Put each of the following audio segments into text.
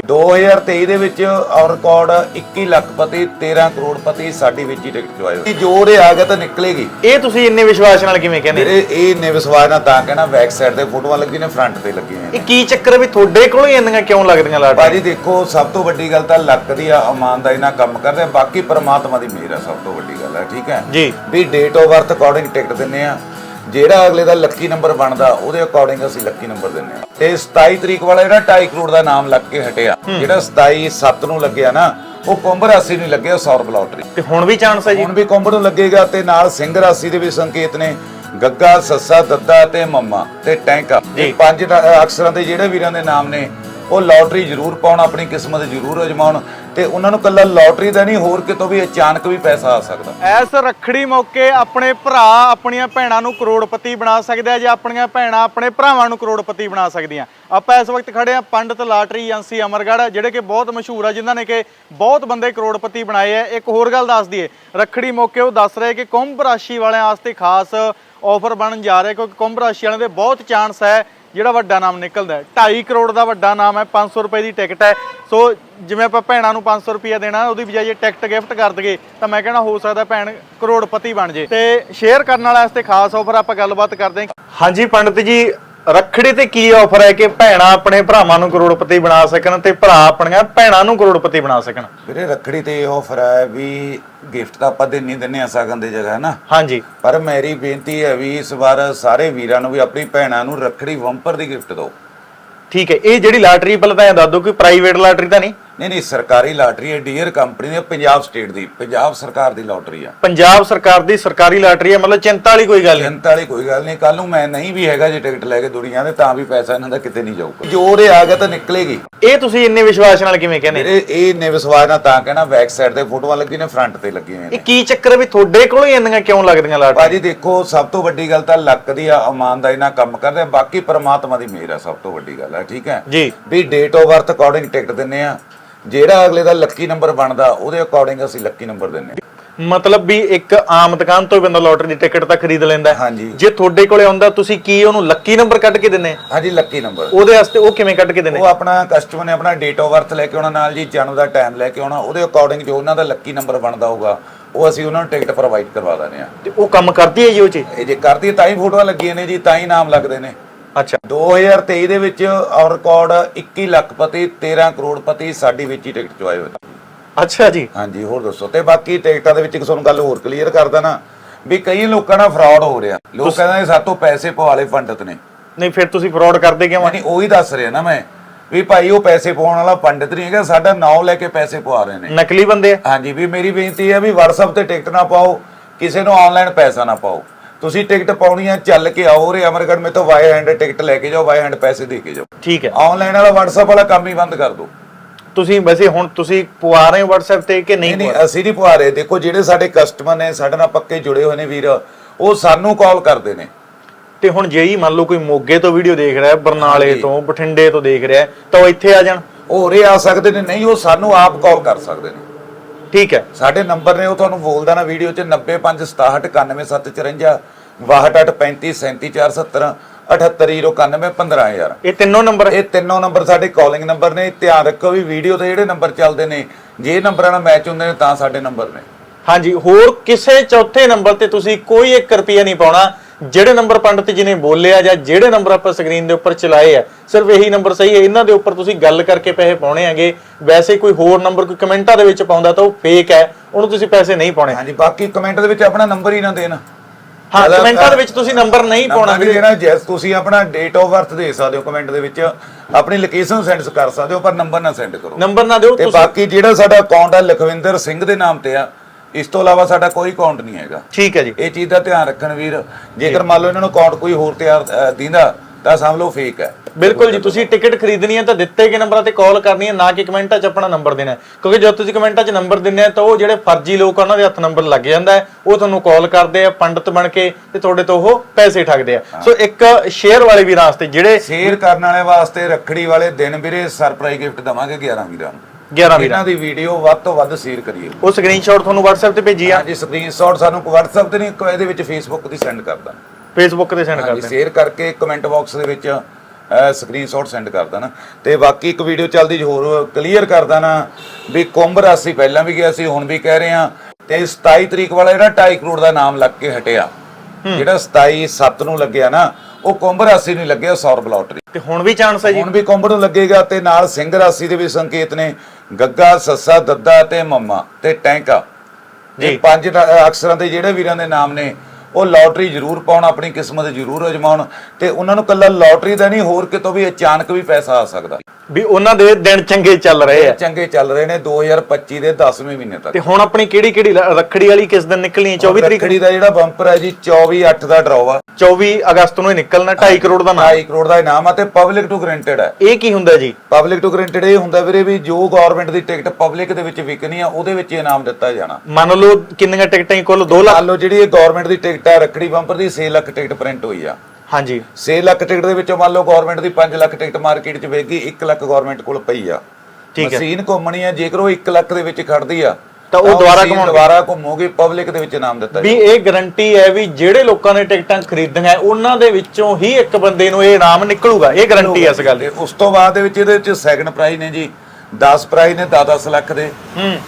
2023 ਦੇ ਵਿੱਚ ਔਰ ਰਿਕਾਰਡ 21 ਲੱਖਪਤੀ 13 ਕਰੋੜਪਤੀ ਸਾਡੀ ਵਿੱਚ ਹੀ ਟਿਕਟ ਚੁਆਏ ਹੋਏ ਜੋ ਉਹਦੇ ਆ ਗਿਆ ਤਾਂ ਨਿਕਲੇਗੀ। ਇਹ ਤੁਸੀਂ ਇੰਨੇ ਵਿਸ਼ਵਾਸ ਨਾਲ ਕਿਵੇਂ ਕਹਿੰਦੇ? ਮੇਰੇ ਇਹ ਨੇ ਵਿਸ਼ਵਾਸ ਨਾਲ ਤਾਂ ਕਹਿਣਾ ਬੈਕ ਸਾਈਡ ਤੇ ਫੋਟੋਆਂ ਲੱਗੀ ਨੇ ਫਰੰਟ ਤੇ ਲੱਗੀਆਂ ਨੇ। ਇਹ ਕੀ ਚੱਕਰ ਵੀ ਤੁਹਾਡੇ ਕੋਲੋਂ ਹੀ ਇੰਨੀਆਂ ਕਿਉਂ ਲੱਗਦੀਆਂ ਲਾਟਰੀ ਭਾਜੀ ਦੇਖੋ ਸਭ ਤੋਂ ਵੱਡੀ ਗੱਲ ਤਾਂ ਲੱਕ ਦੀ ਆ ਇਮਾਨਦਾਰੀ ਨਾਲ ਕੰਮ ਕਰਦੇ ਆ ਬਾਕੀ ਪ੍ਰਮਾਤਮਾ ਦੀ ਮਿਹਰ ਆ ਸਭ ਤੋਂ ਵੱਡੀ ਗੱਲ ਹੈ ਠੀਕ ਹੈ? ਜੀ। ਵੀ date of birth according ticket ਦਿੰਨੇ ਆ। ਜਿਹੜਾ ਅਗਲੇ ਦਾ ਲੱਕੀ ਨੰਬਰ ਬਣਦਾ ਉਹਦੇ ਅਕੋਰਡਿੰਗ ਅਸੀਂ ਲੱਕੀ ਨੰਬਰ ਦਿੰਨੇ ਆ ਤੇ 27 ਤਰੀਕ ਵਾਲਾ ਜਿਹੜਾ 2.5 ਕਰੋੜ ਦਾ ਨਾਮ ਲੱਗ ਕੇ ਹਟਿਆ ਜਿਹੜਾ 27 7 ਨੂੰ ਲੱਗਿਆ ਨਾ ਉਹ ਕੁੰਭ ਰਾਸ਼ੀ ਨੂੰ ਲੱਗਿਆ ਸੌਰਵ ਲੋਟਰੀ ਤੇ ਹੁਣ ਵੀ ਚਾਂਸ ਹੈ ਜੀ? ਹੁਣ ਵੀ ਕੁੰਭ ਨੂੰ ਲੱਗੇਗਾ ਤੇ ਨਾਲ ਸਿੰਘ ਰਾਸ਼ੀ ਦੇ ਵੀ ਸੰਕੇਤ ਨੇ ਗੱਗਾ ਸੱਸਾ ਦੱਦਾ ਤੇ ਮੰਮਾ ਤੇ ਟੈਂਕਾ। ਇਹ ਪੰਜ ਅਕਸ਼ਰਾਂ ਦੇ ਜਿਹੜੇ ਵੀਰਾਂ ਦੇ ਨਾਮ ਨੇ ਉਹ ਲੋਟਰੀ ਜ਼ਰੂਰ ਪਾਉਣ ਆਪਣੀ ਕਿਸਮਤ ਜ਼ਰੂਰ ਅਜਮਾਉਣ। ਤੇ ਉਹਨਾਂ ਨੂੰ ਕੱਲਾ ਲੋਟਰੀ ਦਾ ਨਹੀਂ, ਹੋਰ ਕਿਤੋਂ ਵੀ ਅਚਾਨਕ ਵੀ ਪੈਸਾ ਆ ਸਕਦਾ। ਐਸ ਰੱਖੜੀ ਮੌਕੇ ਆਪਣੇ ਭਰਾ, ਆਪਣੀਆਂ ਭੈਣਾਂ ਨੂੰ ਕਰੋੜਪਤੀ ਬਣਾ ਸਕਦੇ ਆ, ਜਾਂ ਆਪਣੀਆਂ ਭੈਣਾਂ ਆਪਣੇ ਭਰਾਵਾਂ ਨੂੰ ਕਰੋੜਪਤੀ ਬਣਾ ਸਕਦੀਆਂ। ਆਪਾਂ ਇਸ ਵਕਤ ਖੜੇ ਆ ਪੰਡਤ ਲਾਟਰੀ ਏਜੰਸੀ ਅਮਰਗੜ੍ਹ, ਜਿਹੜੇ ਕਿ ਬਹੁਤ ਮਸ਼ਹੂਰ ਆ, ਜਿਨ੍ਹਾਂ ਨੇ ਕਿ ਬਹੁਤ ਬੰਦੇ ਕਰੋੜਪਤੀ ਬਣਾਏ ਆ। ਇੱਕ ਹੋਰ ਗੱਲ ਦੱਸ ਦਈਏ, ਰੱਖੜੀ ਮੌਕੇ ਉਹ ਦੱਸ ਰਹੇ ਕਿ ਕੁੰਭ ਰਾਸ਼ੀ ਵਾਲਿਆਂ ਵਾਸਤੇ ਖਾਸ ਆਫਰ ਬਣਨ ਜਾ ਰਿਹਾ, ਕਿਉਂਕਿ ਕੁੰਭ ਰਾਸ਼ੀ ਵਾਲਿਆਂ ਦੇ ਬਹੁਤ ਚਾਂਸ ਹੈ ਜਿਹੜਾ ਵੱਡਾ ਨਾਮ ਨਿਕਲਦਾ ਹੈ। 2.5 ਕਰੋੜ ਦਾ ਵੱਡਾ ਨਾਮ ਹੈ 500 ਰੁਪਏ ਦੀ ਟਿਕਟ ਹੈ। ਸੋ ਜਿਵੇਂ ਆਪਾਂ ਭੈਣਾਂ ਨੂੰ 500 ਰੁਪਏ ਦੇਣਾ, ਉਹਦੀ ਬਜਾਏ ਜੇ ਟਿਕਟ ਗਿਫਟ ਕਰ ਦਈਏ, ਤਾਂ ਮੈਂ ਕਹਿੰਦਾ ਹੋ ਸਕਦਾ ਭੈਣ ਕਰੋੜਪਤੀ ਬਣ ਜੇ। ਤੇ ਸ਼ੇਅਰ ਕਰਨ ਵਾਲਾ ਇਸ ਤੇ ਖਾਸ ਆਫਰ ਆਪਾਂ ਗੱਲਬਾਤ ਕਰਦੇ ਹਾਂ। ਹਾਂਜੀ, ਪੰਡਤ ਜੀ ਰੱਖੜੀ ਤੇ ਕੀ ਆਫਰ ਹੈ ਕਿ ਭੈਣਾਂ ਆਪਣੇ ਭਰਾਵਾਂ ਨੂੰ ਕਰੋੜਪਤੀ ਬਣਾ ਸਕਣ ਤੇ ਭਰਾ ਆਪਣੀਆਂ ਭੈਣਾਂ ਨੂੰ ਕਰੋੜਪਤੀ ਬਣਾ ਸਕਣ? ਵੀਰੇ ਰੱਖੜੀ ਤੇ ਇਹ ਆਫਰ ਹੈ ਵੀ ਗਿਫਟ ਤਾਂ ਆਪਾਂ ਦੇਣੀ ਦਿੰਨੇ ਆ ਸਗਨ ਦੀ ਜਗ੍ਹਾ ਨਾ ਹਾਂਜੀ। ਪਰ ਮੇਰੀ ਬੇਨਤੀ ਹੈ ਵੀ ਇਸ ਵਾਰ ਸਾਰੇ ਵੀਰਾਂ ਨੂੰ ਵੀ ਆਪਣੀ ਭੈਣਾਂ ਨੂੰ ਰੱਖੜੀ ਵੰਪਰ ਦੀ ਗਿਫਟ ਦਿਓ। ਠੀਕ ਹੈ ਇਹ ਜਿਹੜੀ ਲਾਟਰੀ ਪਹਿਲਾਂ ਤਾਂ ਦੱਸ ਦਿਓ ਕਿ ਪ੍ਰਾਈਵੇਟ ਲਾਟਰੀ ਤਾਂ ਨਹੀਂ? ਨਹੀਂ ਨਹੀਂ ਸਰਕਾਰੀ ਲਾਟਰੀ ਹੈ ਡੀਅਰ ਕੰਪਨੀ ਦੀ ਪੰਜਾਬ ਸਟੇਟ ਦੀ ਪੰਜਾਬ ਸਰਕਾਰ ਦੀ ਲਾਟਰੀ ਆ। ਪੰਜਾਬ ਸਰਕਾਰ ਦੀ ਸਰਕਾਰੀ ਲਾਟਰੀ ਹੈ ਮਤਲਬ ਚਿੰਤਾ ਵਾਲੀ ਕੋਈ ਗੱਲ ਨਹੀਂ। ਚਿੰਤਾ ਵਾਲੀ ਕੋਈ ਗੱਲ ਨਹੀਂ ਕੱਲ ਨੂੰ ਮੈਂ ਨਹੀਂ ਵੀ ਹੈਗਾ ਜੇ ਟਿਕਟ ਲੈ ਕੇ ਦੁਨੀਆ ਦੇ ਤਾਂ ਵੀ ਪੈਸਾ ਇਹਨਾਂ ਦਾ ਕਿਤੇ ਨਹੀਂ ਜਾਊਗਾ। ਜੋ ਉਹਦੇ ਆ ਗਿਆ ਤਾਂ ਨਿਕਲੇਗੀ। ਇਹ ਤੁਸੀਂ ਇੰਨੇ ਵਿਸ਼ਵਾਸ ਨਾਲ ਕਿਵੇਂ ਕਹਿੰਦੇ? ਮੇਰੇ ਇਹ ਨੇ ਵਿਸ਼ਵਾਸ ਨਾਲ ਤਾਂ ਕਹਿਣਾ ਬੈਕ ਸਾਈਡ ਤੇ ਫੋਟੋਆਂ ਲੱਗੀ ਨੇ ਫਰੰਟ ਤੇ ਲੱਗੀਆਂ ਨੇ ਇਹ ਕੀ ਚੱਕਰ ਵੀ ਤੁਹਾਡੇ ਕੋਲੋਂ ਹੀ ਇੰਨੀਆਂ ਕਿਉਂ ਲੱਗਦੀਆਂ ਲਾਟਰੀ ਭਾਜੀ ਦੇਖੋ ਸਭ ਤੋਂ ਵੱਡੀ ਗੱਲ ਤਾਂ ਲੱਕ ਦੀ ਆ ਇਮਾਨਦਾਰੀ ਨਾਲ ਕੰਮ ਕਰਦੇ ਆ ਬਾਕੀ ਪ੍ਰਮਾਤਮਾ ਦੀ ਮਿਹਰ ਆ ਸਭ ਤੋਂ ਵੱਡੀ ਗੱਲ ਹੈ ਠੀਕ ਹੈ? ਜੀ। ਵੀ date of birth according ticket ਦਿੰਨੇ ਆ ਜਿਹੜਾ ਅਗਲੇ ਦਾ ਲੱਕੀ ਨੰਬਰ ਬਣਦਾ ਉਹਦੇ ਅਕੋਰਡਿੰਗ ਅਸੀਂ ਲੱਕੀ ਨੰਬਰ ਦਿੰਨੇ ਆ ਮਤਲਬ ਵੀ ਇੱਕ ਆਮ ਦੁਕਾਨ ਤੋਂ ਹੀ ਬੰਦਾ ਲੋਟਰੀ ਦੀ ਟਿਕਟ ਤਾਂ ਖਰੀਦ ਲੈਂਦਾ ਹੈ। ਹਾਂਜੀ। ਜੇ ਤੁਹਾਡੇ ਕੋਲੇ ਆਉਂਦਾ ਤੁਸੀਂ ਕੀ ਉਹਨੂੰ ਲੱਕੀ ਨੰਬਰ ਕੱਢ ਕੇ ਦਿੰਨੇ ਹਾਂਜੀ ਲੱਕੀ ਨੰਬਰ ਉਹਦੇ ਵਾਸਤੇ ਉਹ ਕਿਵੇਂ ਕੱਢ ਕੇ ਦਿੰਨੇ ਉਹ ਆਪਣਾ ਕਸਟਮਰ ਨੇ ਆਪਣਾ ਡੇਟ ਆਫ ਬਰਥ ਲੈ ਕੇ ਆਉਣਾ ਨਾਲ ਜੀ ਜਨਮ ਦਾ ਟਾਈਮ ਲੈ ਕੇ ਆਉਣਾ ਉਹਦੇ ਅਕੋਰਡਿੰਗ ਜੋ ਉਹਨਾਂ ਦਾ ਲੱਕੀ ਨੰਬਰ ਬਣਦਾ ਹੋਊਗਾ ਉਹ ਅਸੀਂ ਉਹਨਾਂ ਨੂੰ ਟਿਕਟ ਪ੍ਰੋਵਾਈਡ ਕਰਵਾ ਦਿੰਦੇ ਆ ਤੇ ਉਹ ਕੰਮ ਕਰਦੀ ਹੈ ਜੀ ਉਹ ਚ? ਇਹ ਜੇ ਕਰਦੀ ਤਾਂ ਹੀ ਫੋਟੋਆਂ ਲੱਗੀਆਂ ਨੇ ਜੀ ਤਾਂ ਹੀ ਨਾਮ ਲੱਗਦੇ ਨੇ। ਅੱਛਾ। 2023 ਦੇ ਵਿੱਚ ਔਰ ਰਿਕਾਰਡ 21 ਲੱਖਪਤੀ 13 ਕਰੋੜਪਤੀ ਸਾਡੀ ਵਿੱਚ ਹੀ ਟਿਕਟ ਚੁਆਏ ਹੋਏ। ਅੱਛਾ ਜੀ। ਹਾਂਜੀ ਹੋਰ ਦੱਸੋ। ਤੇ ਬਾਕੀ ਟਿਕਟਾਂ ਦੇ ਵਿੱਚ ਇੱਕ ਤੁਹਾਨੂੰ ਗੱਲ ਹੋਰ ਕਲੀਅਰ ਕਰ ਦੇਣਾ ਵੀ ਕਈ ਲੋਕਾਂ ਨਾਲ ਫਰਾਡ ਹੋ ਰਿਹਾ। ਲੋਕ ਕਹਿੰਦੇ ਸਾਤੋਂ ਪੈਸੇ ਪਵਾਲੇ ਪੰਡਤ ਨੇ। ਨਹੀਂ ਫਿਰ ਤੁਸੀਂ ਫਰਾਡ ਕਰਦੇ ਕਿਉਂ? ਨਹੀਂ ਉਹੀ ਦੱਸ ਰਿਹਾ ਨਾ ਮੈਂ ਵੀ ਭਾਈ ਉਹ ਪੈਸੇ ਪਵਾਉਣ ਵਾਲਾ ਪੰਡਤ ਨਹੀਂ ਹੈਗਾ ਸਾਡਾ ਨਾਮ ਲੈ ਕੇ ਪੈਸੇ ਪਵਾ ਰਹੇ ਨੇ। ਨਕਲੀ ਬੰਦੇ ਆ? ਹਾਂਜੀ ਵੀ ਮੇਰੀ ਬੇਨਤੀ ਹੈ ਵੀ WhatsApp ਤੇ ਟਿਕਟ ਨਾ ਪਾਓ ਕਿਸੇ ਨੂੰ ਆਨਲਾਈਨ ਪੈਸਾ ਨਾ ਪਾਓ। ਤੁਸੀਂ ਟਿਕਟ ਪਾਉਣੀ ਹੈ ਚੱਲ ਕੇ ਆਓ ਰੇ ਅਮਰਗੜ ਮੇ ਤੋਂ ਵਾਈ ਹੈਂਡ ਟਿਕਟ ਲੈ ਕੇ ਜਾਓ ਵਾਈ ਹੈਂਡ ਪੈਸੇ ਦੇ ਕੇ ਜਾਓ। ਠੀਕ ਹੈ। ਆਨਲਾਈਨ ਵਾਲਾ WhatsApp ਵਾਲਾ ਕੰਮ ਹੀ ਬੰਦ ਕਰ ਦਿਓ। ਤੁਸੀਂ ਵੈਸੇ ਹੁਣ ਤੁਸੀਂ ਪਵਾ ਰਹੇ ਹੋ WhatsApp ਤੇ ਕਿ ਨਹੀਂ ਨਹੀਂ ਅਸੀਂ ਨਹੀਂ ਪਵਾ ਰਹੇ। ਦੇਖੋ ਜਿਹੜੇ ਸਾਡੇ ਕਸਟਮਰ ਨੇ ਸਾਡੇ ਨਾਲ ਪੱਕੇ ਜੁੜੇ ਹੋਏ ਨੇ ਵੀਰ ਉਹ ਸਾਨੂੰ ਕਾਲ ਕਰਦੇ ਨੇ। ਤੇ ਹੁਣ ਜਿਹੀ ਮੰਨ ਲਓ ਕੋਈ ਮੋਗੇ ਤੋਂ ਵੀਡੀਓ ਦੇਖ ਰਿਹਾ ਹੈ ਬਰਨਾਲੇ ਤੋਂ ਬਠਿੰਡੇ ਤੋਂ ਦੇਖ ਰਿਹਾ ਹੈ, ਤਾਂ ਉਹ ਇੱਥੇ ਆ ਜਾਣ। ਉਹ ਉਰੇ ਆ ਸਕਦੇ ਨੇ ਨਹੀਂ ਉਹ ਸਾਨੂੰ ਆਪ ਕਾਲ ਕਰ ਸਕਦੇ ਨੇ। ਠੀਕ ਹੈ। ਸਾਡੇ ਨੰਬਰ ਨੇ ਉਹ ਤੁਹਾਨੂੰ ਬੋਲਦਾ ਨਾ ਵੀਡੀਓ 'ਚ 9567919754 6285373470 78091 ਇਹ ਤਿੰਨੋਂ ਨੰਬਰ? ਇਹ ਤਿੰਨੋਂ ਨੰਬਰ ਸਾਡੇ ਕਾਲਿੰਗ ਨੰਬਰ ਨੇ। ਧਿਆਨ ਰੱਖੋ ਵੀ ਵੀਡੀਓ ਤੇ ਜਿਹੜੇ ਨੰਬਰ ਚੱਲਦੇ ਨੇ ਜੇ ਨੰਬਰਾਂ ਨਾਲ ਮੈਚ ਹੁੰਦੇ ਨੇ ਤਾਂ ਸਾਡੇ ਨੰਬਰ ਨੇ। ਹਾਂਜੀ ਹੋਰ ਕਿਸੇ ਚੌਥੇ ਨੰਬਰ ਤੇ ਤੁਸੀਂ ਕੋਈ 1 ਰੁਪਿਆ ਨਹੀਂ ਪਾਉਣਾ। ਜਿਹੜੇ ਨੰਬਰ ਪੰਡਤ ਜੀ ਨੇ ਬੋਲਿਆ ਜਾਂ ਜਿਹੜੇ ਨੰਬਰ ਆਪਾਂ ਸਕਰੀਨ ਦੇ ਉੱਪਰ ਚਲਾਏ ਆ ਸਿਰਫ ਇਹੀ ਨੰਬਰ ਸਹੀ ਹੈ। ਇਹਨਾਂ ਦੇ ਉੱਪਰ ਤੁਸੀਂ ਗੱਲ ਕਰਕੇ ਪੈਸੇ ਪਾਉਣੇ ਹੈਗੇ। ਵੈਸੇ ਕੋਈ ਹੋਰ ਨੰਬਰ ਕੋਈ ਕਮੈਂਟਾਂ ਦੇ ਵਿੱਚ ਪਾਉਂਦਾ ਤਾਂ ਉਹ ਫੇਕ ਹੈ। ਉਹਨੂੰ ਤੁਸੀਂ ਪੈਸੇ ਨਹੀਂ ਪਾਉਣੇ। ਹਾਂਜੀ ਬਾਕੀ ਕਮੈਂਟ ਦੇ ਵਿੱਚ ਆਪਣਾ ਨੰਬਰ ਹੀ ਨਾ ਦੇਣ। ਹਾਂ ਕਮੈਂਟਾਂ ਦੇ ਵਿੱਚ ਤੁਸੀਂ ਨੰਬਰ ਨਹੀਂ ਪਾਉਣਾ। ਵੀ ਦੇਣਾ ਜੈਸ ਤੁਸੀਂ ਆਪਣਾ ਡੇਟ ਆਫ ਬਰਥ ਦੇ ਸਕਦੇ ਹੋ ਕਮੈਂਟ ਦੇ ਵਿੱਚ। ਆਪਣੀ ਲੋਕੇਸ਼ਨ ਸੈਂਡ ਕਰ ਸਕਦੇ ਹੋ ਪਰ ਨੰਬਰ ਨਾ ਸੈਂਡ ਕਰੋ। ਨੰਬਰ ਨਾ ਦਿਓ ਤੇ ਬਾਕੀ ਜਿਹੜਾ ਸਾਡਾ ਅਕਾਊਂਟ ਹੈ ਲਖਵਿੰਦਰ ਸਿੰਘ ਦੇ ਨਾਮ ਤੇ ਆ ਇਸ ਤੋਂ ਇਲਾਵਾ ਸਾਡਾ ਕੋਈ ਅਕਾਊਂਟ ਨਹੀਂ ਹੈਗਾ। ਠੀਕ ਹੈ ਜੀ। ਇਹ ਚੀਜ਼ ਦਾ ਧਿਆਨ ਰੱਖਣ ਵੀਰ। ਜੇਕਰ ਮੰਨ ਲਓ ਇਹਨਾਂ ਨੂੰ ਅਕਾਊਂਟ ਕੋਈ ਹੋਰ ਤਿਆਰ ਦਿੰਦਾ ਤਾਂ ਸਮਝ ਲਓ ਫੇਕ ਹੈ। ਬਿਲਕੁਲ ਜੀ ਤੁਸੀਂ ਟਿਕਟ ਖਰੀਦਣੀ ਹੈ ਤਾਂ ਦਿੱਤੇ ਗਏ ਨੰਬਰਾਂ ਤੇ ਕਾਲ ਕਰਨੀ ਹੈ ਨਾ ਕਿ ਕਮੈਂਟਾਂ 'ਚ ਆਪਣਾ ਨੰਬਰ ਦੇਣਾ। ਕਿਉਂਕਿ ਜਦੋਂ ਤੁਸੀਂ ਕਮੈਂਟਾਂ 'ਚ ਨੰਬਰ ਦਿੰਦੇ ਆ ਤਾਂ ਉਹ ਜਿਹੜੇ ਫਰਜ਼ੀ ਲੋਕ ਉਹਨਾਂ ਦੇ ਹੱਥ ਨੰਬਰ ਲੱਗ ਜਾਂਦਾ ਉਹ ਤੁਹਾਨੂੰ ਕਾਲ ਕਰਦੇ ਆ ਪੰਡਤ ਬਣ ਕੇ ਤੇ ਤੁਹਾਡੇ ਤੋਂ ਉਹ ਪੈਸੇ ਠੱਗਦੇ ਆ। ਸੋ ਇੱਕ ਸ਼ੇਅਰ ਵਾਲੇ ਵੀ ਰਾਸਤੇ ਜਿਹੜੇ ਸ਼ੇਅਰ ਕਰਨ ਵਾਲੇ ਵਾਸਤੇ ਰੱਖੜੀ ਵਾਲੇ ਦਿਨ ਵੀਰੇ ਸਰਪ੍ਰਾਈਜ਼ ਗਿਫਟ ਦਵਾਂਗੇ 11 ਵੀਰਾਂ ਨੂੰ। 11 ਵੀਰ। ਇਹਨਾਂ ਦੀ ਵੀਡੀਓ ਵੱਧ ਤੋਂ ਵੱਧ ਸ਼ੇਅਰ ਕਰੀਏ। ਉਹ ਸਕਰੀਨਸ਼ਾਟ ਤੁਹਾਨੂੰ WhatsApp ਤੇ ਭੇਜੀ ਆ। ਹਾਂਜੀ ਸਕਰੀਨਸ਼ਾਟ ਸਾਨੂੰ WhatsApp ਤੇ ਨਹੀਂ ਇਹਦੇ ਵਿੱਚ Facebook ਤੇ ਸੈਂਡ ਕਰਦਾ Facebook ਤੇ ਸੈਂਡ ਕਰ ਹਾਂਜੀ ਦੇਣਾ ਸ਼ੇਅਰ ਕਰਕੇ ਕਮੈਂਟ ਬਾਕਸ ਦੇ ਵਿੱਚ ਸਕਰੀਨਸ਼ਾਟ ਸੈਂਡ ਕਰ ਦੇਣਾ ਤੇ ਬਾਕੀ ਇੱਕ ਵੀਡੀਓ ਚੱਲਦੀ ਹੋਰ ਕਲੀਅਰ ਕਰ ਦੇਣਾ ਵੀ ਕੁੰਭ ਰਾਸ਼ੀ ਪਹਿਲਾਂ ਵੀ ਗਿਆ ਸੀ ਹੁਣ ਵੀ ਕਹਿ ਰਹੇ। ਆ ਤੇ 27 ਤਰੀਕ ਵਾਲਾ ਜਿਹੜਾ 2.5 ਕਰੋੜ ਦਾ ਨਾਮ ਲੱਗ ਕੇ ਹਟਿਆ। ਜਿਹੜਾ 27 7 ਨੂੰ ਲੱਗਿਆ ਨਾ ਉਹ ਕੁੰਭ ਰਾਸ਼ੀ ਨੂੰ ਲੱਗਿਆ ਸੌਰਵ ਲੋਟਰੀ। ਤੇ ਹੁਣ ਵੀ ਚਾਂਸ ਹੈ ਜੀ। ਹੁਣ ਵੀ ਕੁੰਭ ਨੂੰ ਲੱਗੇਗਾ ਤੇ ਨਾਲ ਸਿੰਘ ਰਾਸ਼ੀ ਦੇ ਵੀ ਸੰਕੇਤ ਨੇ। ਗੱਗਾ ਸੱਸਾ ਦੱਦਾ ਤੇ ਮੰਮਾ ਤੇ ਟੈਂਕਾ। ਜੀ। ਇਹ ਪੰਜ ਨ- ਅਕਸ਼ਰਾਂ ਦੇ ਜਿਹੜੇ ਵੀਰਾਂ ਦੇ ਨਾਮ ਨੇ ਉਹ ਲੋਟਰੀ ਜ਼ਰੂਰ ਪਾਉਣ, ਆਪਣੀ ਕਿਸਮਤ ਜ਼ਰੂਰ ਅਜਮਾਉਣ ਤੇ ਉਹਨਾਂ ਨੂੰ ਕੱਲਾ ਲੋਟਰੀ ਦਾ ਨਹੀਂ, ਹੋਰ ਕਿਤੋਂ ਵੀ ਅਚਾਨਕ ਵੀ ਪੈਸਾ ਆ ਸਕਦਾ। ਵੀ ਉਹਨਾਂ ਦੇ ਦਿਨ ਚੰਗੇ ਚੱਲ ਰਹੇ ਆ। ਚੰਗੇ ਚੱਲ ਰਹੇ ਨੇ 2025 ਦੇ 10ਵੇਂ ਮਹੀਨੇ ਤੱਕ। ਤੇ ਹੁਣ ਆਪਣੀ ਕਿਹੜੀ ਕਿਹੜੀ ਰੱਖੜੀ ਵਾਲੀ ਕਿਸ ਦਿਨ ਨਿਕਲਣੀ ਹੈ? 24 ਤਰੀਕ? ਰੱਖੜੀ ਦਾ ਜਿਹੜਾ ਬੰਪਰ ਹੈ ਜੀ 24 8 ਦਾ ਡਰਾਅ ਆ। 24 ਅਗਸਤ ਨੂੰ ਹੀ ਨਿਕਲਣਾ 2.5 ਕਰੋੜ ਦਾ ਨਾਮ। 2.5 ਕਰੋੜ ਦਾ ਇਨਾਮ ਆ ਤੇ ਪਬਲਿਕ ਟੂ ਗਰੰਟਡ ਹੈ ਇਹ ਕੀ ਹੁੰਦਾ ਜੀ? ਪਬਲਿਕ ਟੂ ਗਰੰਟਡ ਇਹ ਹੁੰਦਾ ਵੀਰੇ ਵੀ ਜੋ ਗਵਰਨਮੈਂਟ ਦੀ ਟਿਕਟ ਪਬਲਿਕ ਦੇ ਵਿੱਚ ਵਿਕਣੀ ਆ ਉਹਦੇ ਵਿੱਚ ਇਨਾਮ ਦਿੱਤਾ ਜਾਣਾ। ਮੰਨ ਲਓ ਕਿੰਨੀਆਂ ਟਿਕਟਾਂ ਹੀ ਕੁੱਲ 2 ਲੱਖ ਮੰਨ ਲਓ ਜਿਹੜੀ ਇਹ ਗਵਰਨਮੈਂਟ ਦੀ ਟਿਕਟ ਹੈ ਰੱਖੜੀ ਬੰਪਰ ਦੀ 6 ਲੱਖ ਟਿਕਟ ਪ੍ਰਿੰਟ ਹੋਈ ਆ। ਹਾਂਜੀ। 6 ਲੱਖ ਟਿਕਟ ਦੇ ਵਿੱਚੋਂ ਮੰਨ ਲਓ ਗਵਰਨਮੈਂਟ ਦੀ 5 ਲੱਖ ਟਿਕਟ ਮਾਰਕੀਟ 'ਚ ਵੇਚਦੀ 1 ਲੱਖ ਗਵਰਨਮੈਂਟ ਕੋਲ ਪਈ ਆ। ਠੀਕ ਹੈ। ਮਸ਼ੀਨ ਘੁੰਮਣੀ ਆ ਜੇਕਰ ਉਹ 1 ਲੱਖ ਦੇ ਵਿੱਚ ਖੜਦੀ ਆ ਤਾਂ ਉਹ ਦੁਬਾਰਾ ਘੁਮਾਉਣਗੇ। ਦੁਬਾਰਾ ਘੁੰਮੂਗੀ ਪਬਲਿਕ ਦੇ ਵਿੱਚ ਇਨਾਮ ਦਿੱਤਾ ਵੀ ਇਹ ਗਾਰੰਟੀ ਹੈ ਵੀ ਜਿਹੜੇ ਲੋਕਾਂ ਨੇ ਟਿਕਟਾਂ ਖਰੀਦੀਆਂ ਉਹਨਾਂ ਦੇ ਵਿੱਚੋਂ ਹੀ ਇੱਕ ਬੰਦੇ ਨੂੰ ਇਹ ਇਨਾਮ ਨਿਕਲੂਗਾ। ਇਹ ਗਾਰੰਟੀ ਹੈ ਇਸ ਗੱਲ ਦੀ। ਉਸ ਤੋਂ ਬਾਅਦ ਦੇ ਵਿੱਚ ਇਹਦੇ ਵਿੱਚ ਸੈਕੰਡ ਪ੍ਰਾਈਜ਼ ਨੇ ਜੀ। 10 ਪ੍ਰਾਈਜ਼ ਨੇ 10-10 ਲੱਖ ਦੇ।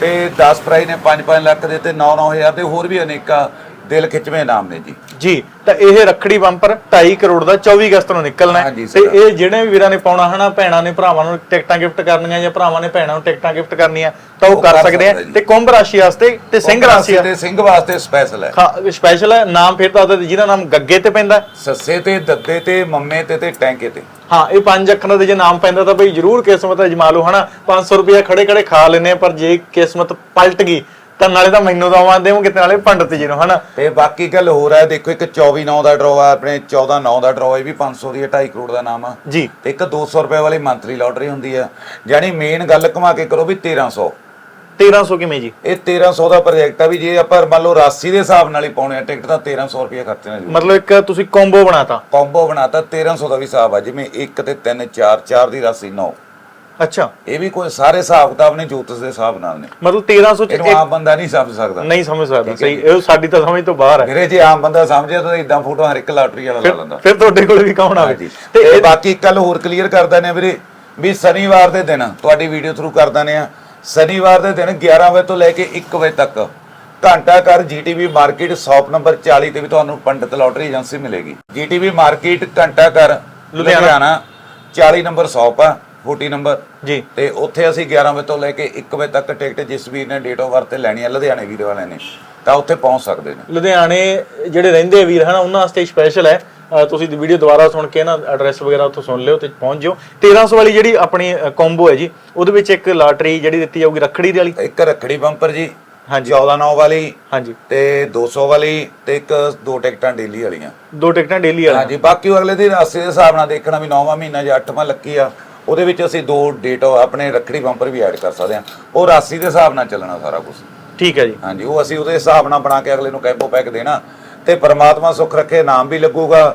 ਤੇ 10 ਪ੍ਰਾਈਜ਼ ਨੇ 5-5 ਲੱਖ ਦੇ ਤੇ 9-9000 ਦੇ ਹੋਰ ਵੀ ਅਨੇਕਾਂ ਦਿਲ ਖਿੱਚਵੇਂ ਇਨਾਮ ਨੇ ਜੀ। ਜੀ ਤਾਂ ਇਹ ਰੱਖੜੀ ਬੰਪਰ 2.5 ਕਰੋੜ ਦਾ 24 ਅਗਸਤ ਨੂੰ ਨਿਕਲਣਾ ਹੈ। ਹਾਂਜੀ ਤੇ ਸਰ। ਇਹ ਜਿਹੜੇ ਵੀ ਵੀਰਾਂ ਨੇ ਪਾਉਣਾ ਹਨਾ ਭੈਣਾਂ ਨੇ ਭਰਾਵਾਂ ਨੂੰ ਟਿਕਟਾਂ ਗਿਫਟ ਕਰਨੀਆਂ ਜਾਂ ਭਰਾਵਾਂ ਨੇ ਭੈਣਾਂ ਨੂੰ ਟਿਕਟਾਂ ਗਿਫਟ ਕਰਨੀਆਂ ਤਾਂ ਉਹ ਕਰ ਸਕਦੇ ਆ। ਜੀ। ਤੇ ਕੁੰਭ ਰਾਸ਼ੀ ਵਾਸਤੇ ਤੇ ਸਿੰਘ ਰਾਸ਼ੀ ਤੇ ਸਿੰਘ ਵਾਸਤੇ ਸਪੈਸ਼ਲ ਹੈ। ਸਪੈਸ਼ਲ ਹੈ ਨਾਮ ਫਿਰ ਤਾਂ ਉਹਦਾ ਜਿਹਦਾ ਨਾਮ ਗੱਗੇ ਤੇ ਪੈਂਦਾ ਸੱਸੇ ਤੇ ਦੱਦੇ ਤੇ ਮੰਮੇ ਤੇ ਤੇ ਟੈਂਕੇ ਤੇ। ਹਾਂ ਇਹ ਪੰਜ ਅੱਖਰਾਂ ਦੇ ਜੇ ਨਾਮ ਪੈਂਦਾ ਤਾਂ ਬਈ ਜਰੂਰ ਕਿਸਮਤ ਅਜਮਾ ਲਓ ਹਨਾ 500 ਰੁਪਇਆ ਖੜੇ ਖੜੇ ਖਾ ਲੈਨੇ ਆ ਪਰ ਜੇ ਕਿਸਮਤ ਪਲਟ ਗਈ ਤਾਂ ਨਾਲੇ ਤਾਂ ਮੈਨੂੰ ਦਵਾਂ ਦੇਵਾਂ ਕਿਤੇ ਨਾਲੇ ਪੰਡਤ ਜੀ ਨੂੰ ਹਨਾ? ਤੇ ਬਾਕੀ ਗੱਲ ਹੋਰ ਹੈ ਦੇਖੋ ਇੱਕ 24 9 ਦਾ ਡਰਾਅ ਆ ਆਪਣੇ 14 9 ਦਾ ਡਰਾਅ ਇਹ ਵੀ 500 ਦੀ 2.5 ਕਰੋੜ ਦਾ ਨਾਮ ਆ। ਜੀ। ਤੇ ਇੱਕ 200 ਰੁਪਏ ਵਾਲੀ ਮੰਥਲੀ ਲੋਟਰੀ ਹੁੰਦੀ ਆ ਜਾਨੀ ਮੇਨ ਗੱਲ ਘੁਮਾ ਕੇ ਕਰੋ ਵੀ 1300 1300 ਕਿਵੇਂ ਜੀ? ਇਹ 1300 ਦਾ ਪ੍ਰੋਜੈਕਟ ਆ ਵੀ ਜੇ ਆਪਾਂ ਮੰਨ ਲਓ ਰਾਸੀ ਦੇ ਹਿਸਾਬ ਨਾਲ ਹੀ ਪਾਉਣੇ ਆ ਟਿਕਟ ਤਾਂ 1300 ਰੁਪਏ ਖਰਚਣਾ ਜੀ ਮਤਲਬ ਇੱਕ ਤੁਸੀਂ ਕੰਬੋ ਬਣਾਤਾ। ਕੰਬੋ ਬਣਾਤਾ 1300 ਦਾ ਵੀ ਹਿਸਾਬ ਆ ਜਿਵੇਂ 1 ਤੇ 3 4 4 ਦੀ ਰਾਸੀ 9 ਅੱਛਾ। ਇਹ ਵੀ ਕੋਈ ਸਾਰੇ ਹਿਸਾਬ ਕਿਤਾਬ ਨੇ ਜੋਤਿਸ਼ ਦੇ ਹਿਸਾਬ ਨਾਲ ਨੇ। ਮਤਲਬ 1300 ਚ ਇਹਨੂੰ ਆਮ ਬੰਦਾ ਨਹੀਂ ਸਮਝ ਸਕਦਾ। ਨਹੀਂ ਸਮਝ ਸਕਦਾ ਸਹੀ। ਇਹ ਸਾਡੀ ਤਾਂ ਸਮਝ ਤੋਂ ਬਾਹਰ ਹੈ। ਵੀਰੇ ਜੇ ਆਮ ਬੰਦਾ ਸਮਝੇ ਤਾਂ ਇਦਾਂ ਫੋਟੋ ਹਰ ਇੱਕ ਲਾਟਰੀ ਵਾਲਾ ਲਾ ਲੈਂਦਾ। ਫਿਰ ਤੁਹਾਡੇ ਕੋਲ ਵੀ ਕੌਣ ਆਵੇ? ਤੇ ਤੇ ਬਾਕੀ ਇੱਕ ਗੱਲ ਹੋਰ ਕਲੀਅਰ ਕਰ ਦਿੰਦੇ ਵੀਰੇ ਵੀ ਸ਼ਨੀਵਾਰ ਦੇ ਦਿਨ ਤੁਹਾਡੀ ਵੀਡੀਓ ਥਰੂ ਕਰ ਦਿੰਦੇ ਆ ਸ਼ਨੀਵਾਰ ਦੇ ਦਿਨ 11 ਵਜੇ ਤੋਂ ਲੈ ਕੇ 1 ਵਜੇ ਤੱਕ ਘੰਟਾ ਕਰ ਜੀਟੀਵੀ ਮਾਰਕੀਟ ਸ਼ਾਪ ਨੰਬਰ 40 ਤੇ ਵੀ ਤੁਹਾਨੂੰ ਪੰਡਤ ਲੋਟਰੀ ਏਜੰਸੀ ਮਿਲੇਗੀ। ਜੀਟੀਵੀ ਮਾਰਕੀਟ ਘੰਟਾ ਕਰ ਲੁਧਿਆਣਾ। 40 ਨੰਬਰ ਸ਼ਾਪ ਆ। 40 ਨੰਬਰ। ਜੀ। ਤੇ ਉੱਥੇ ਅਸੀਂ 11 ਵਜੇ ਤੋਂ ਲੈ ਕੇ 1 ਵਜੇ ਤੱਕ ਟਿਕਟ ਜਿਸ ਵੀਰ ਨੇ ਡੇਟ ਆਫ ਬਰਥ ਤੇ ਲੈਣੀ ਹੈ ਲੁਧਿਆਣੇ ਵੀਰ ਵਾਲਿਆਂ ਨੇ ਤਾਂ ਉੱਥੇ ਪਹੁੰਚ ਸਕਦੇ ਨੇ। ਲੁਧਿਆਣੇ ਜਿਹੜੇ ਰਹਿੰਦੇ ਵੀਰ ਹਨਾ ਉਹਨਾਂ ਵਾਸਤੇ ਸਪੈਸ਼ਲ ਹੈ। ਤੁਸੀਂ ਵੀਡੀਓ ਦੁਬਾਰਾ ਸੁਣ ਕੇ ਨਾ ਐਡਰੈਸ ਵਗੈਰਾ ਉੱਥੋਂ ਸੁਣ ਲਿਓ ਤੇ ਪਹੁੰਚ ਜਿਓ। 1300 ਵਾਲੀ ਜਿਹੜੀ ਆਪਣੀ ਕੰਬੋ ਹੈ ਜੀ ਉਹਦੇ ਵਿੱਚ ਇੱਕ ਲਾਟਰੀ ਜਿਹੜੀ ਦਿੱਤੀ ਜਾਊਗੀ ਰੱਖੜੀ ਦੀ ਵਾਲੀ। ਇੱਕ ਰੱਖੜੀ ਬੰਪਰ ਜੀ ਹਾਂਜੀ। 14 9 ਵਾਲੀ ਹਾਂਜੀ। ਤੇ 200 ਵਾਲੀ ਤੇ ਇੱਕ ਦੋ ਟਿਕਟਾਂ ਡੇਲੀ ਵਾਲੀਆਂ। ਦੋ ਟਿਕਟਾਂ ਡੇਲੀ ਵਾਲੀ ਹਾਂਜੀ ਬਾਕੀ ਉਹ ਅਗਲੇ ਦੀ ਰਾਸਤੇ ਦੇ ਹਿਸਾਬ ਨਾਲ ਦੇਖਣਾ ਵੀ 9ਵਾਂ ਮਹੀਨਾ ਜਾਂ 8ਵਾਂ ਲੱਕੀ ਆ। ਉਹਦੇ ਵਿੱਚ ਅਸੀਂ ਦੋ ਡੇਟ ਆਪਣੇ ਰੱਖੜੀ ਬੰਪਰ ਵੀ ਐਡ ਕਰ ਸਕਦੇ ਹਾਂ। ਉਹ ਰਾਸੀ ਦੇ ਹਿਸਾਬ ਨਾਲ ਚੱਲਣਾ ਸਾਰਾ ਕੁਝ ਠੀਕ ਹੈ ਜੀ। ਹਾਂਜੀ ਉਹ ਅਸੀਂ ਉਹਦੇ ਹਿਸਾਬ ਨਾਲ ਬਣਾ ਕੇ ਅਗਲੇ ਨੂੰ ਕੈਂਪੋ ਪੈਕ ਦੇਣਾ ਤੇ ਪ੍ਰਮਾਤਮਾ ਸੁੱਖ ਰੱਖੇ ਨਾਮ ਵੀ ਲੱਗੂਗਾ।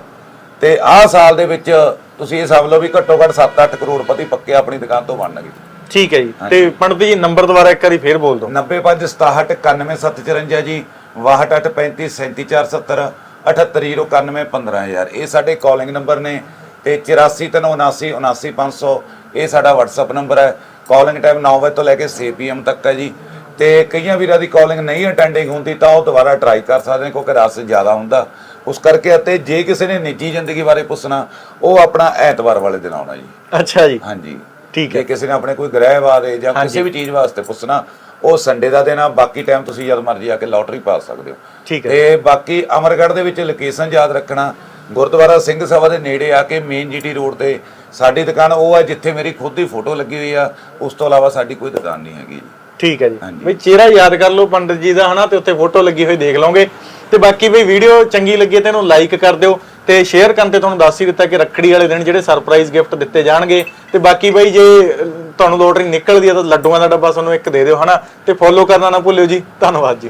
ਤੇ ਆਹ ਸਾਲ ਦੇ ਵਿੱਚ ਤੁਸੀਂ ਇਹ ਸਮਝ ਲਓ ਵੀ ਘੱਟੋ ਘੱਟ 7-8 ਕਰੋੜਪਤੀ ਪੱਕੇ ਆਪਣੀ ਦੁਕਾਨ ਤੋਂ ਬਣਨਗੇ। ਠੀਕ ਹੈ ਜੀ। ਤੇ ਪੰਡਤ ਜੀ ਨੰਬਰ ਦੁਬਾਰਾ ਇੱਕ ਵਾਰੀ ਫੇਰ ਬੋਲ ਦਿਓ। 9567919754 ਜੀ 6235377470 7809115 ਇਹ ਸਾਡੇ ਕਾਲਿੰਗ ਨੰਬਰ ਨੇ। ਤੇ 843779979500 ਇਹ ਸਾਡਾ WhatsApp ਨੰਬਰ ਹੈ। ਕਾਲਿੰਗ ਟਾਈਮ 9 ਵਜੇ ਤੋਂ ਲੈ ਕੇ 6 ਪੀਐਮ ਤੱਕ ਹੈ ਜੀ। ਤੇ ਕਈਆਂ ਵੀਰਾਂ ਦੀ ਕਾਲਿੰਗ ਨਹੀਂ ਅਟੈਂਡਿੰਗ ਹੁੰਦੀ ਤਾਂ ਉਹ ਦੁਬਾਰਾ ਟਰਾਈ ਕਰ ਸਕਦੇ ਨੇ ਕਿਉਂਕਿ ਰਸ ਜ਼ਿਆਦਾ ਹੁੰਦਾ। ਉਸ ਕਰਕੇ ਅਤੇ ਜੇ ਕਿਸੇ ਨੇ ਨਿੱਜੀ ਜ਼ਿੰਦਗੀ ਬਾਰੇ ਪੁੱਛਣਾ ਉਹ ਆਪਣਾ ਐਤਵਾਰ ਵਾਲੇ ਦਿਨ ਆਉਣਾ ਜੀ। ਅੱਛਾ ਜੀ। ਹਾਂਜੀ। ਠੀਕ ਹੈ। ਜੇ ਕਿਸੇ ਨੇ ਆਪਣੇ ਕੋਈ ਗ੍ਰਹਿ ਬਾਰੇ ਜਾਂ ਕਿਸੇ ਵੀ ਚੀਜ਼ ਵਾਸਤੇ ਪੁੱਛਣਾ ਉਹ ਸੰਡੇ ਦਾ ਦਿਨ ਆ ਬਾਕੀ ਟਾਈਮ ਤੁਸੀਂ ਜਦ ਮਰਜ਼ੀ ਆ ਕੇ ਲੋਟਰੀ ਪਾ ਸਕਦੇ ਹੋ। ਠੀਕ ਹੈ। ਤੇ ਬਾਕੀ ਅਮਰਗੜ੍ਹ ਦੇ ਵਿੱਚ ਲੋਕੇਸ਼ਨ ਯਾਦ ਰੱਖਣਾ ਗੁਰਦੁਆਰਾ ਸਿੰਘ ਸਭਾ ਦੇ ਨੇੜੇ ਆ ਕੇ ਮੇਨ ਜੀਟੀ ਰੋਡ ਤੇ ਸਾਡੀ ਦੁਕਾਨ ਉਹ ਹੈ ਜਿੱਥੇ ਮੇਰੀ ਖੁਦ ਦੀ ਫੋਟੋ ਲੱਗੀ ਹੋਈ ਆ। ਉਸ ਤੋਂ ਇਲਾਵਾ ਸਾਡੀ ਕੋਈ ਦੁਕਾਨ ਨਹੀਂ ਹੈਗੀ ਜੀ। ਠੀਕ ਹੈ ਜੀ। ਬਈ ਚਿਹਰਾ ਯਾਦ ਕਰ ਲਓ ਪੰਡਤ ਜੀ ਦਾ ਹਨਾ ਤੇ ਉੱਥੇ ਫੋਟੋ ਲੱਗੀ ਹੋਈ ਦੇਖ ਲਓਗੇ। ਤੇ ਬਾਕੀ ਬਈ ਵੀਡੀਓ ਚੰਗੀ ਲੱਗੀ ਤੇ ਇਹਨੂੰ ਲਾਈਕ ਕਰ ਦਿਓ ਤੇ ਸ਼ੇਅਰ ਕਰਨ ਤੇ ਤੁਹਾਨੂੰ ਦੱਸ ਹੀ ਦਿੱਤਾ ਕਿ ਰੱਖੜੀ ਵਾਲੇ ਦਿਨ ਜਿਹੜੇ ਸਰਪ੍ਰਾਈਜ਼ ਗਿਫਟ ਦਿੱਤੇ ਜਾਣਗੇ। ਤੇ ਬਾਕੀ ਬਈ ਜੇ ਤੁਹਾਨੂੰ ਲੋਟਰੀ ਨਿਕਲਦੀ ਆ ਤਾਂ ਲੱਡੂਆਂ ਦਾ ਡੱਬਾ ਤੁਹਾਨੂੰ ਇੱਕ ਦੇ ਦਿਓ ਹਨਾ। ਤੇ ਫੋਲੋ ਕਰਨਾ ਨਾ ਭੁੱਲਿਓ ਜੀ। ਧੰਨਵਾਦ ਜੀ।